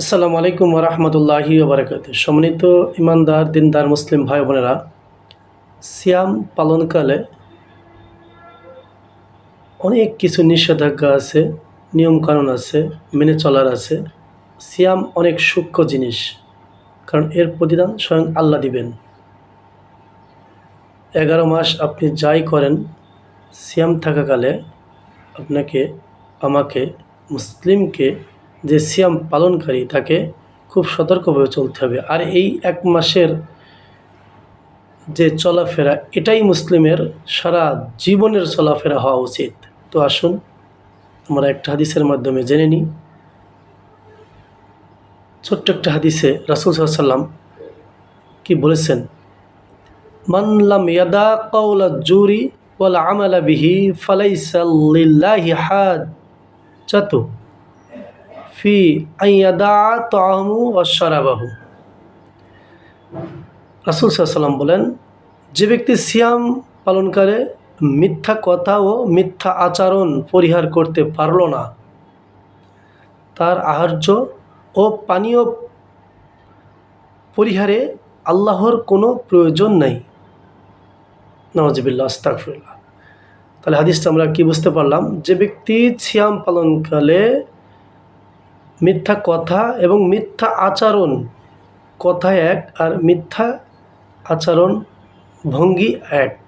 আসসালামু আলাইকুম রহমতুল্লাহি বারকাত সম্মানিত ইমানদার, দিনদার মুসলিম ভাই বোনেরা, সিয়াম পালনকালে অনেক কিছু নিষেধাজ্ঞা আছে, নিয়মকানুন আছে, মেনে চলার আছে। সিয়াম অনেক সূক্ষ্ম জিনিস, কারণ এর প্রতিদান স্বয়ং আল্লাহ দিবেন। এগারো মাস আপনি যাই করেন, সিয়াম থাকাকালে আপনাকে, আমাকে, মুসলিমকে যে সিয়াম পালনকারী, তাকে খুব সতর্কভাবে চলতে হবে। আর এই এক মাসের যে চলাফেরা, এটাই মুসলিমের সারা জীবনের চলাফেরা হওয়া উচিত। তো আসুন, আমরা একটা হাদিসের মাধ্যমে জেনে নিই। ছোট্ট একটা হাদিসে রাসুল সাল্লাম কি বলেছেন? মানলাম ইয়াদা কৌলা জুরি ওয়াল আমালা বিহি ফালাইসাল্লিল্লাহি হাদ চাতু ফি আইয়াদা তাহমু অশরাবাহু রাসুল সাল্লাম বলেন, যে ব্যক্তি সিয়াম পালন করে, মিথ্যা কথা ও মিথ্যা আচরণ পরিহার করতে পারল না, তার আহার্য ও পানীয় পরিহারে আল্লাহর কোনো প্রয়োজন নাই। নওয়াজিবিল্লা আস্তাকফিল্লা তাহলে হাদিসটা আমরা কি বুঝতে পারলাম? যে ব্যক্তি সিয়াম পালনকালে মিথ্যা কথা এবং মিথ্যা আচরণ কথা এক আর মিথ্যা আচরণ ভঙ্গি এক।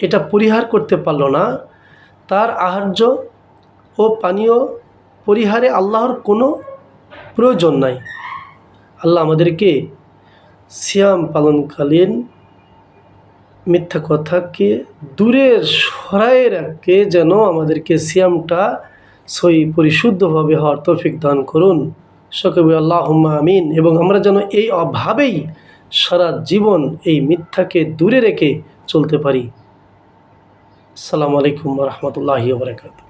এটা পরিহার করতে পারল না। তার আহার্য ও পানীয় পরিহারে আল্লাহর কোনো প্রয়োজন নাই। আল্লাহ আমাদেরকে সিয়াম পালনকালীন মিথ্যা কথাকে দূরে সরায় রাখে যেন আমাদেরকে সিয়ামটা সই পরিশুদ্ধভাবে হওয়ার তৌফিক দান করুন। সকবি আল্লাহ আমিন। এবং আমরা যেন এই অভাবেই সারা জীবন এই মিথ্যাকে দূরে রেখে চলতে পারি। আসসালামু আলাইকুম রহমতুল্লাহি বারকাত